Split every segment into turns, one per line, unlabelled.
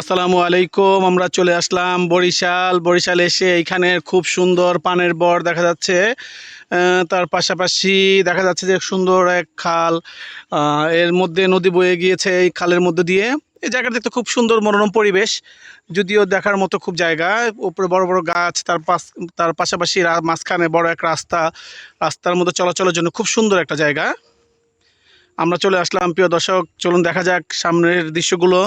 আসসালামু আলাইকুম, আমরা চলে আসলাম বরিশাল। বরিশাল এসে এইখানে খুব সুন্দর পানের বর দেখা যাচ্ছে। তার পাশাপাশি দেখা যাচ্ছে যে সুন্দর এক খাল। এর মধ্যে নদী বয়ে গিয়েছে এই খালের মধ্যে দিয়ে। এই জায়গাটা দেখতে খুব সুন্দর মনোরম পরিবেশ। যদিও দেখার মতো খুব জায়গা। উপরে বড় বড় গাছ, তার পাশ, তার পাশাপাশি মাঝখানে বড় এক রাস্তা। রাস্তার মধ্যে চলাচলের জন্য খুব সুন্দর একটা জায়গা। আমরা চলে আসলাম। প্রিয় দর্শক, চলুন দেখা যাক সামনের দৃশ্যগুলো।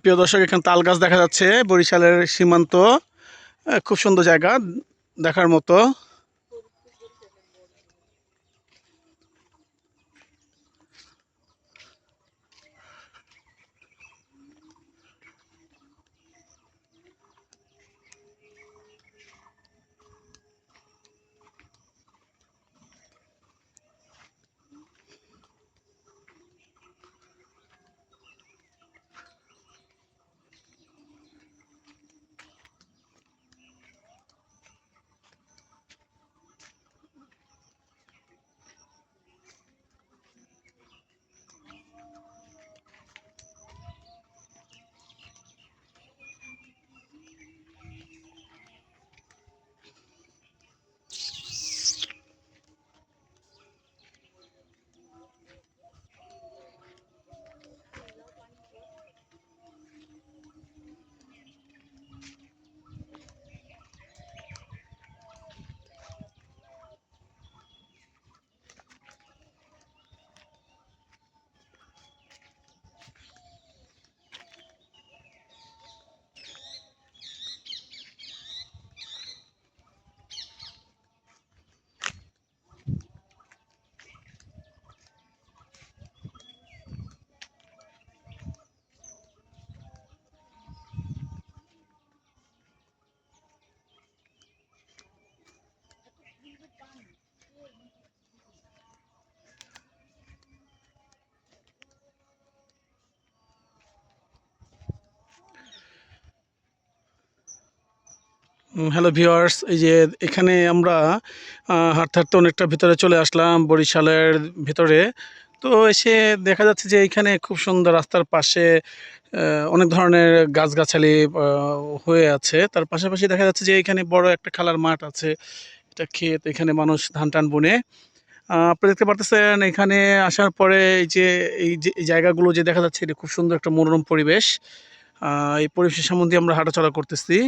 প্রিয় দর্শক এখানে তাল গাছ দেখা যাচ্ছে বরিশালের সীমান্ত। খুব সুন্দর জায়গা দেখার মতো। হ্যালো ভিওয়ার্স এই যে এখানে আমরা হাঁটতে হাঁটতে অনেকটা ভিতরে চলে আসলাম, বরিশালের ভিতরে। তো এসে দেখা যাচ্ছে যে এখানে খুব সুন্দর রাস্তার পাশে অনেক ধরনের গাছগাছালি হয়ে আছে। তার পাশাপাশি দেখা যাচ্ছে যে এখানে বড় একটা খেলার মাঠ আছে। এটা ক্ষেত, এখানে মানুষ ধান টান বুনে আপনি দেখতে পারতেছেন, এখানে আসার পরে এই যে এই যে জায়গাগুলো যে দেখা যাচ্ছে, এটা খুব সুন্দর একটা মনোরম পরিবেশ। এই পরিবেশের সম্বন্ধে আমরা হাঁটাচলা করতেছি।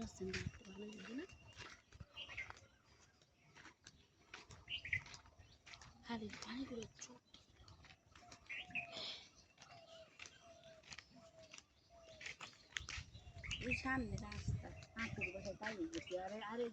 রাস্তা সুন্দর আছে না ভালো লাগে না খালি পানিগুলো চোখ এই সামনে রাস্তা আঁকুর বাসায় দাঁড়িয়ে গেছি আরে আরে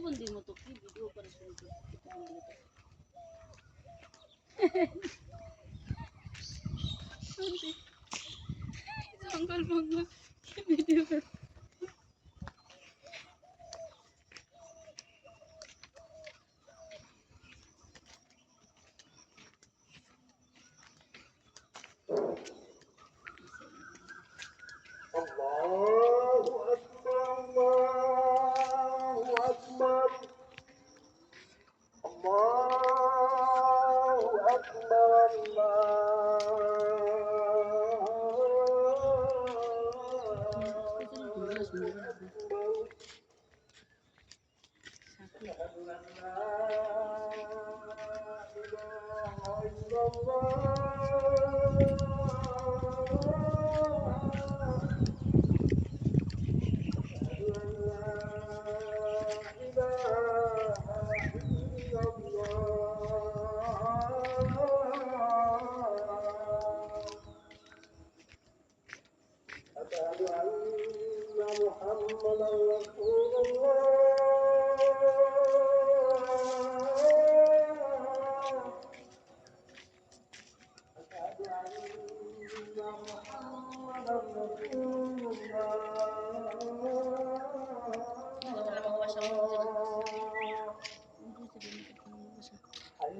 প্রতিবন্ধীর মতো কি ভিডিও করে মতো জঙ্গল মঙ্গল ভিডিও করে Allah Muhammad
Rasulullah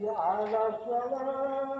على الصلاة